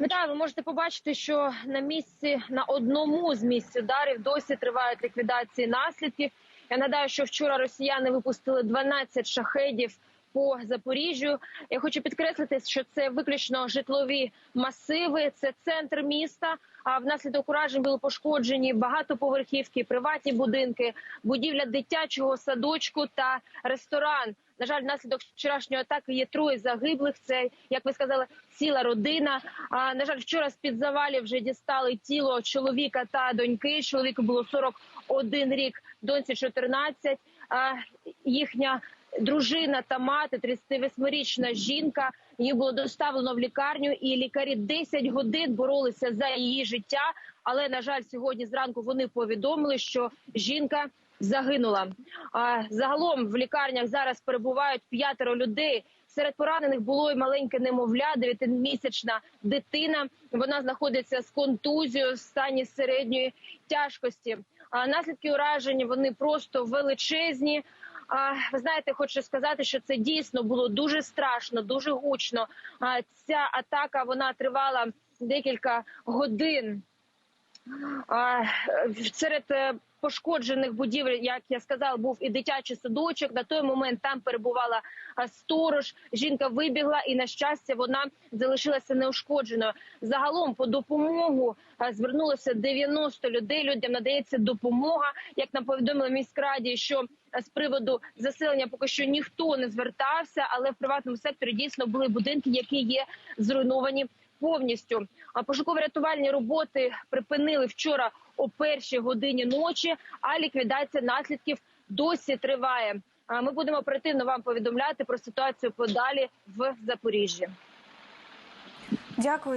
Вітаю, ви можете побачити, що на місці на одному з місць ударів досі тривають ліквідації наслідків. Я нагадаю, що вчора росіяни випустили 12 шахедів по Запоріжжю. Я хочу підкреслити, що це виключно житлові масиви, це центр міста. А внаслідок уражень були пошкоджені багатоповерхівки, приватні будинки, будівля дитячого садочку та ресторан. На жаль, внаслідок вчорашньої атаки є троє загиблих. Це як ви сказали, ціла родина. А на жаль, вчора з під завалів вже дістали тіло чоловіка та доньки. Чоловіку було 41 рік, доньці 14. А їхня дружина та мати, 38-річна жінка. Її було доставлено в лікарню, і лікарі 10 годин боролися за її життя. Але на жаль, сьогодні зранку вони повідомили, що жінка загинула. А загалом в лікарнях зараз перебувають п'ятеро людей. Серед поранених було й маленьке немовля, дев'ятимісячна дитина. Вона знаходиться з контузією в стані середньої тяжкості. А наслідки уражень вони просто величезні. Ви знаєте, хочу сказати, що це дійсно було дуже страшно, дуже гучно. Ця атака вона тривала декілька годин. Серед е, пошкоджених будівель, як я сказав, був і дитячий садочок. На той момент там перебувала сторож. Жінка вибігла, і на щастя, вона залишилася неушкодженою. Загалом по допомогу звернулося 90 людей. Людям надається допомога. Як нам повідомили міськраді, що з приводу заселення поки що ніхто не звертався, але в приватному секторі дійсно були будинки, які є зруйновані повністю. Пошуково-рятувальні роботи припинили вчора о першій годині ночі. А ліквідація наслідків досі триває. Ми будемо оперативно вам повідомляти про ситуацію подалі в Запоріжжі. Дякую.